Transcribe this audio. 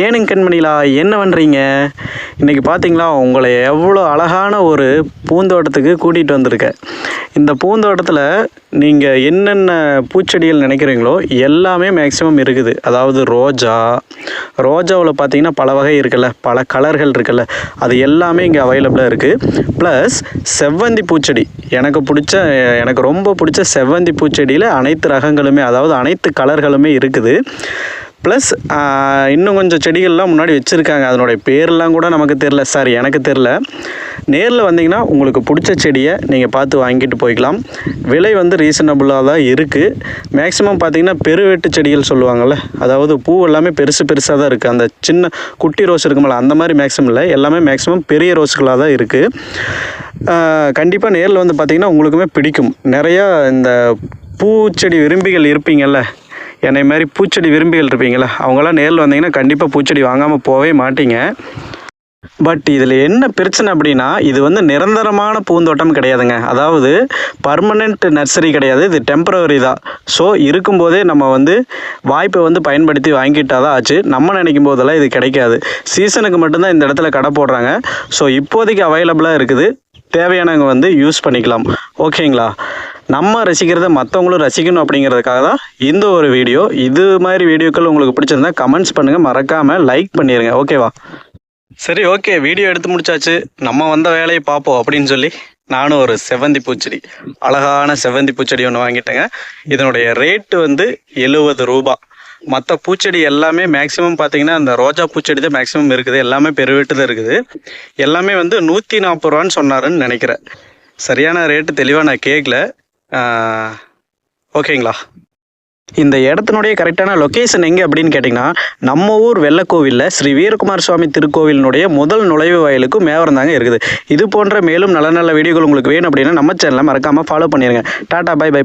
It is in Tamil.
ஏனுங்க கண்மணிலா என்ன பண்ணுறீங்க இன்றைக்கி பார்த்தீங்களா உங்களை எவ்வளோ அழகான ஒரு பூந்தோட்டத்துக்கு கூட்டிகிட்டு வந்திருக்கேன் இந்த பூந்தோட்டத்தில் நீங்கள் என்னென்ன பூச்செடிகள் நினைக்கிறீங்களோ எல்லாமே மேக்ஸிமம் இருக்குது. அதாவது ரோஜா. ரோஜாவில் பார்த்தீங்கன்னா பல வகை இருக்குல்ல பல கலர்கள் இருக்குல்ல அது எல்லாமே இங்கே அவைலபிளாக இருக்குது ப்ளஸ் செவ்வந்தி பூச்செடி. எனக்கு பிடிச்ச எனக்கு ரொம்ப பிடிச்ச செவ்வந்தி பூச்செடியில் அனைத்து ரகங்களுமே அதாவது அனைத்து கலர்களுமே இருக்குது. ப்ளஸ் இன்னும் கொஞ்சம் செடிகள்லாம் முன்னாடி வச்சுருக்காங்க. அதனுடைய பேர்லாம் கூட நமக்கு தெரில சார் எனக்கு தெரில நேரில் வந்தீங்கன்னா உங்களுக்கு பிடிச்ச செடியை நீங்கள் பார்த்து வாங்கிட்டு போய்க்கலாம். விலை வந்து ரீசனபுளாக தான் இருக்குது மேக்ஸிமம் பார்த்தீங்கன்னா பெருவெட்டு செடிகள் சொல்லுவாங்கள்ல அதாவது பூ எல்லாமே பெருசு பெருசாக தான் இருக்குது அந்த சின்ன குட்டி ரோஸ் இருக்குமில்ல அந்த மாதிரி மேக்ஸிமம் இல்லை. எல்லாமே மேக்ஸிமம் பெரிய ரோஸ்களாக தான் இருக்குது கண்டிப்பாக நேரில் வந்து பார்த்திங்கன்னா உங்களுக்குமே பிடிக்கும். நிறையா இந்த பூச்செடி விரும்பிகள் இருப்பீங்கள்ல என்னை மாதிரி பூச்செடி விரும்பிகள் இருப்பீங்களா? அவங்களாம் நேரில் வந்தீங்கன்னா கண்டிப்பாக பூச்செடி வாங்காமல் போகவே மாட்டீங்க. பட் இதில் என்ன பிரச்சனை அப்படின்னா இது வந்து நிரந்தரமான பூந்தோட்டம் கிடையாதுங்க. அதாவது பர்மனெண்ட் நர்சரி கிடையாது. இது டெம்பரவரி தான். ஸோ இருக்கும்போதே நம்ம வந்து வாய்ப்பை வந்து பயன்படுத்தி வாங்கிட்டால் தான் ஆச்சு. நம்ம நினைக்கும் போதெல்லாம் இது கிடைக்காது. சீசனுக்கு மட்டும்தான் இந்த இடத்துல கடை போடுறாங்க. ஸோ இப்போதைக்கு அவைலபிளாக இருக்குது. தேவையானவங்க வந்து யூஸ் பண்ணிக்கலாம். ஓகேங்களா நம்ம ரசிக்கிறத மற்றவங்களும் ரசிக்கணும் அப்படிங்கிறதுக்காக தான் இந்த ஒரு வீடியோ இது மாதிரி வீடியோக்கள் உங்களுக்கு பிடிச்சிருந்தா கமெண்ட்ஸ் பண்ணுங்கள் மறக்காமல் லைக் பண்ணிடுங்க ஓகேவா சரி ஓகே வீடியோ எடுத்து முடிச்சாச்சு. நம்ம வந்த வேலையை பார்ப்போம் அப்படின்னு சொல்லி நானும் ஒரு செவ்வந்தி பூச்செடி அழகான செவ்வந்தி பூச்செடி ஒன்று வாங்கிட்டேங்க. இதனுடைய ரேட்டு வந்து எழுபது ரூபா. மற்ற பூச்செடி எல்லாமே மேக்ஸிமம் பார்த்தீங்கன்னா அந்த ரோஜா பூச்செடி தான் மேக்ஸிமம் இருக்குது. எல்லாமே பெருவிட்டு தான் இருக்குது. எல்லாமே வந்து நூற்றி நாற்பது ரூபான்னு சொன்னாருன்னு நினைக்கிறேன். சரியான ரேட்டு தெளிவாக நான் கேட்கல ஓகேங்களா? இந்த இடத்தினுடைய கரெக்டான லொக்கேஷன் எங்கே அப்படின்னு கேட்டிங்கன்னா நம்ம ஊர் வெள்ளக்கோவிலில் ஸ்ரீ வீரகுமார் சுவாமி திருக்கோவிலினுடைய முதல் நுழைவு வாயிலுக்கு மேவரம் தாங்க இருக்குது. இது போன்ற மேலும் நல்ல நல்ல வீடியோகள் உங்களுக்கு வேணும் அப்படின்னா நம்ம சேனலை மறக்காமல் ஃபாலோ பண்ணிடுங்க டாடா பை பை